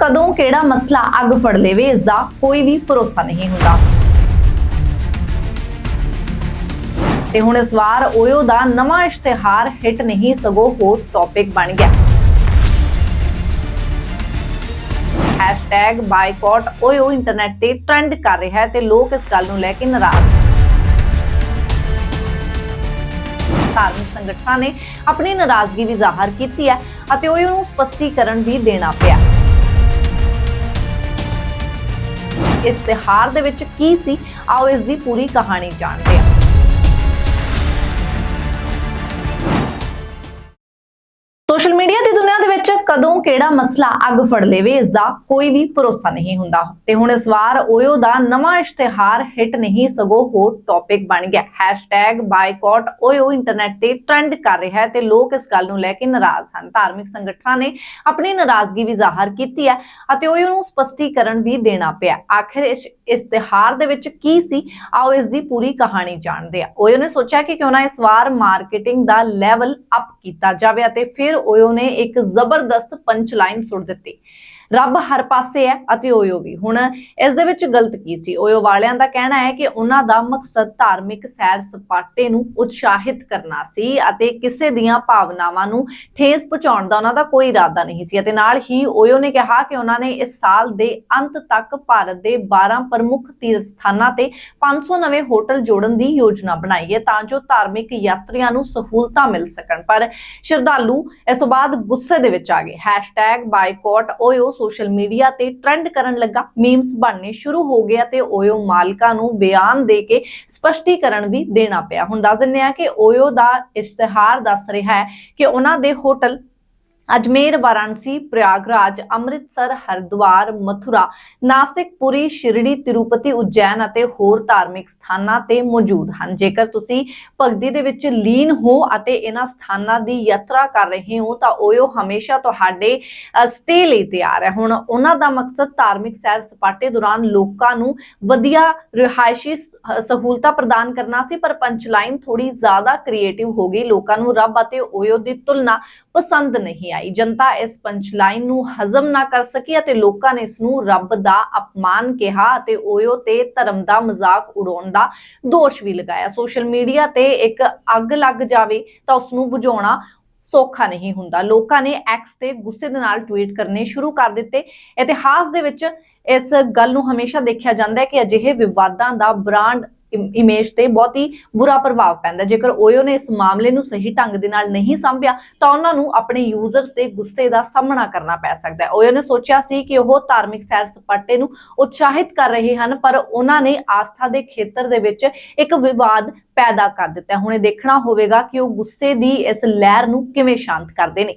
ਕਦੋਂ ਕਿਹੜਾ ਮਸਲਾ ਅੱਗ ਫੜ ਲੇਵੇ ਇਸ ਦਾ ਕੋਈ ਵੀ ਭਰੋਸਾ ਨਹੀਂ ਹੁੰਦਾ। ਤੇ ਹੁਣ ਇਸ ਵਾਰ ਓਯੋ ਦਾ ਨਵਾਂ ਇਸ਼ਤਿਹਾਰ ਹਿੱਟ ਨਹੀਂ, ਸਗੋਂ ਹੋਰ ਟੌਪਿਕ ਬਣ ਗਿਆ। ਬਾਈਕਾਟ ਓਯੋ ਇੰਟਰਨੈਟ ਤੇ ਟ੍ਰੈਂਡ ਕਰ ਰਿਹਾ ਹੈ ਤੇ ਲੋਕ ਇਸ ਗੱਲ ਨੂੰ ਲੈ ਕੇ ਨਾਰਾਜ਼। ਧਾਰਮਿਕ ਸੰਗਠਨਾਂ ਨੇ ਆਪਣੀ ਨਾਰਾਜ਼ਗੀ ਵੀ ਜ਼ਾਹਰ ਕੀਤੀ ਹੈ ਅਤੇ ਓਯੋ ਨੂੰ ਸਪਸ਼ਟੀਕਰਨ ਵੀ ਦੇਣਾ ਪਿਆ। ਇਸ਼ਤਿਹਾਰ ਦੇ ਵਿੱਚ ਕੀ ਸੀ? ਆਓ ਇਸ ਦੀ ਪੂਰੀ ਕਹਾਣੀ ਜਾਣਦੇ ਹਾਂ। ਕਦੋਂ ਕਿਹੜਾ ਮਸਲਾ ਅੱਗ ਫੜ ਲੇਵੇ ਇਸ ਦਾ ਕੋਈ ਵੀ ਭਰੋਸਾ ਨਹੀਂ ਹੁੰਦਾ। ਤੇ ਹੁਣ ਇਸ ਵਾਰ ਓਯੋ ਦਾ ਨਵਾਂ ਇਸ਼ਤਿਹਾਰ ਹਿੱਟ ਨਹੀਂ, ਸਗੋਂ ਹੋਰ ਟੌਪਿਕ ਬਣ ਗਿਆ। ਬਾਈਕਾਟ ਓਯੋ ਇੰਟਰਨੈਟ ਤੇ ਟ੍ਰੈਂਡ ਕਰ ਰਿਹਾ ਹੈ ਤੇ ਲੋਕ ਇਸ ਗੱਲ ਨੂੰ ਲੈ ਕੇ ਨਾਰਾਜ਼ ਹਨ। ਧਾਰਮਿਕ ਸੰਗਠਨਾਂ ਨੇ ਆਪਣੀ ਨਾਰਾਜ਼ਗੀ ਵੀ ਜ਼ਾਹਰ ਕੀਤੀ ਹੈ ਅਤੇ ਓਯੋ ਨੂੰ ਸਪਸ਼ਟੀਕਰਨ ਵੀ ਦੇਣਾ ਪਿਆ। ਆਖਿਰ ਇਸ ਇਸ਼ਤਿਹਾਰ ਦੇ ਵਿੱਚ ਕੀ ਸੀ? ਆਓ ਇਸ ਦੀ ਪੂਰੀ ਕਹਾਣੀ ਜਾਣਦੇ ਆ ਓਯੋ ਨੇ ਸੋਚਿਆ ਕਿ ਕਿਉਂ ਨਾ ਇਸ ਵਾਰ ਮਾਰਕੀਟਿੰਗ ਦਾ ਲੈਵਲ ਅਪ ਕੀਤਾ ਜਾਵੇ ਅਤੇ ਫਿਰ ਓਯੋ ਨੇ ਇੱਕ ਜ਼ਬਰਦਸਤ ਪੰਚ ਲਾਈਨ ਸੁੱਟ ਦਿੱਤੀ ਰੱਬ ਹਰ ਪਾਸੇ ਹੈ ਅਤੇ ਓਯੋ ਵੀ। ਹੁਣ ਇਸ ਦੇ ਵਿੱਚ ਗਲਤ ਕੀ ਸੀ? ਓਯੋ ਵਾਲਿਆਂ ਦਾ ਕਹਿਣਾ ਹੈ ਕਿ ਉਹਨਾਂ ਦਾ ਮਕਸਦ ਧਾਰਮਿਕ ਸੈਰ ਸਪਾਟੇ ਨੂੰ ਉਤਸ਼ਾਹਿਤ ਕਰਨਾ ਸੀ ਅਤੇ ਕਿਸੇ ਦੀਆਂ ਭਾਵਨਾਵਾਂ ਨੂੰ ਠੇਸ ਪਹੁੰਚਾਉਣ ਦਾ ਉਹਨਾਂ ਦਾ ਕੋਈ ਇਰਾਦਾ ਨਹੀਂ ਸੀ ਅਤੇ ਨਾਲ ਹੀ ਓਯੋ ਨੇ ਕਿਹਾ ਕਿ ਉਹਨਾਂ ਨੇ ਇਸ ਸਾਲ ਦੇ ਅੰਤ ਤੱਕ ਭਾਰਤ ਦੇ 12 ਪ੍ਰਮੁੱਖ ਤੀਰਥ ਸਥਾਨਾਂ ਤੇ 500 ਨਵੇਂ ਹੋਟਲ ਜੋੜਨ ਦੀ ਯੋਜਨਾ ਬਣਾਈ ਹੈ ਤਾਂ ਜੋ ਧਾਰਮਿਕ ਯਾਤਰੀਆਂ ਨੂੰ ਸਹੂਲਤਾਂ ਮਿਲ ਸਕਣ। ਪਰ ਸ਼ਰਧਾਲੂ ਇਸ ਤੋਂ ਬਾਅਦ ਗੁੱਸੇ ਦੇ ਵਿੱਚ ਆ ਗਏ। ਬਾਈਕਾਟ ਓਯੋ ਸੋਸ਼ਲ ਮੀਡੀਆ ਤੇ ਟ੍ਰੈਂਡ ਕਰਨ ਲੱਗਾ। ਮੀਮਸ ਬਣਨੇ ਸ਼ੁਰੂ ਹੋ ਗਏ ਤੇ ਓਯੋ ਮਾਲਕਾਂ ਨੂੰ ਬਿਆਨ ਦੇ ਕੇ ਸਪਸ਼ਟੀਕਰਨ ਵੀ ਦੇਣਾ ਪਿਆ। ਹੁਣ ਦੱਸ ਦਿੰਦੇ ਆ ਕਿ ਓਯੋ ਦਾ ਇਸ਼ਤਿਹਾਰ ਦੱਸ ਰਿਹਾ ਹੈ ਕਿ ਉਹਨਾਂ ਦੇ ਹੋਟਲ ਅਜਮੇਰ, ਵਾਰਾਣਸੀ, ਪ੍ਰਯਾਗਰਾਜ, ਅੰਮ੍ਰਿਤਸਰ, ਹਰਿਦੁਆਰ, ਮਥੁਰਾ ਨਾਸਿਕ ਪੁਰੀ ਸ਼ਿਰੜੀ, ਤਿਰੂਪਤੀ ਉਜੈਨ ਅਤੇ ਹੋਰ ਧਾਰਮਿਕ ਸਥਾਨਾਂ ਤੇ ਮੌਜੂਦ ਹਨ। ਜੇਕਰ ਤੁਸੀਂ ਭਗਤੀ ਦੇ ਵਿੱਚ ਲੀਨ ਹੋ ਅਤੇ ਇਹਨਾਂ ਸਥਾਨਾਂ ਦੀ ਯਾਤਰਾ ਕਰ ਰਹੇ ਹੋ, ਤਾਂ ਉਹ ਹਮੇਸ਼ਾ ਤੁਹਾਡੇ ਸਟੇ ਲਈ ਤਿਆਰ ਹੈ। ਹੁਣ ਉਹਨਾਂ ਦਾ ਮਕਸਦ ਧਾਰਮਿਕ ਸੈਰ ਸਪਾਟੇ ਦੌਰਾਨ ਲੋਕਾਂ ਨੂੰ ਵਧੀਆ ਰਿਹਾਇਸ਼ੀ ਸਹੂਲਤਾਂ ਪ੍ਰਦਾਨ ਕਰਨਾ ਸੀ, ਪਰ ਪੰਚਲਾਈਨ ਥੋੜੀ ਜ਼ਿਆਦਾ ਕ੍ਰੀਏਟਿਵ ਹੋ ਗਈ। ਲੋਕਾਂ ਨੂੰ ਰੱਬ ਅਤੇ ਓਯੋ ਦੀ ਤੁਲਨਾ ਪਸੰਦ ਨਹੀਂ ਆਈ। ਜਨਤਾ ਇਸ ਪੰਚਲਾਈਨ ਨੂੰ ਹਜ਼ਮ ਨਾ ਕਰ ਸਕੀ ਅਤੇ ਲੋਕਾਂ ਨੇ ਇਸ ਨੂੰ ਰੱਬ ਦਾ ਅਪਮਾਨ ਕਿਹਾ ਅਤੇ ਓਯੋ ਤੇ ਧਰਮ ਦਾ ਮਜ਼ਾਕ ਉਡਾਉਣ ਦਾ ਦੋਸ਼ ਵੀ ਲਗਾਇਆ। ਸੋਸ਼ਲ ਮੀਡੀਆ ਤੇ ਇੱਕ ਅੱਗ ਲੱਗ ਜਾਵੇ ਤਾਂ ਉਸ ਨੂੰ ਬੁਝਾਉਣਾ ਸੌਖਾ ਨਹੀਂ ਹੁੰਦਾ। ਲੋਕਾਂ ਨੇ ਐਕਸ ਤੇ ਗੁੱਸੇ ਦੇ ਨਾਲ ਟਵੀਟ ਕਰਨੇ ਸ਼ੁਰੂ ਕਰ ਦਿੱਤੇ। ਇਤਿਹਾਸ ਦੇ ਵਿੱਚ ਇਸ ਗੱਲ ਨੂੰ ਹਮੇਸ਼ਾ ਦੇਖਿਆ ਜਾਂਦਾ ਹੈ ਕਿ ਅਜਿਹੇ ਵਿਵਾਦਾਂ ਦਾ ਬ੍ਰਾਂਡ ਇਮੇਜ ਤੇ ਬਹੁਤ ਹੀ ਬੁਰਾ ਪ੍ਰਭਾਵ ਪੈਂਦਾ। ਜੇਕਰ ਓਯੋ ਨੇ ਇਸ ਮਾਮਲੇ ਨੂੰ ਸਹੀ ਢੰਗ ਦੇ ਨਾਲ ਨਹੀਂ ਸੰਭਿਆ, ਤਾਂ ਉਹਨਾਂ ਨੂੰ ਆਪਣੇ ਯੂਜ਼ਰਸ ਦੇ ਗੁੱਸੇ ਦਾ ਸਾਹਮਣਾ ਕਰਨਾ ਪੈ ਸਕਦਾ ਹੈ। ਓਯੋ ਨੇ ਸੋਚਿਆ ਸੀ ਕਿ ਉਹ ਧਾਰਮਿਕ ਸੈਰ ਸਪਾਟੇ ਨੂੰ ਉਤਸ਼ਾਹਿਤ ਕਰ ਰਹੇ ਹਨ, ਪਰ ਉਹਨਾਂ ਨੇ ਆਸਥਾ ਦੇ ਖੇਤਰ ਦੇ ਵਿੱਚ ਇੱਕ ਵਿਵਾਦ ਪੈਦਾ ਕਰ ਦਿੱਤਾ ਹੁਣ ਇਹ ਦੇਖਣਾ ਹੋਵੇਗਾ ਕਿ ਉਹ ਗੁੱਸੇ ਦੀ ਇਸ ਲਹਿਰ ਨੂੰ ਕਿਵੇਂ ਸ਼ਾਂਤ ਕਰਦੇ ਨੇ।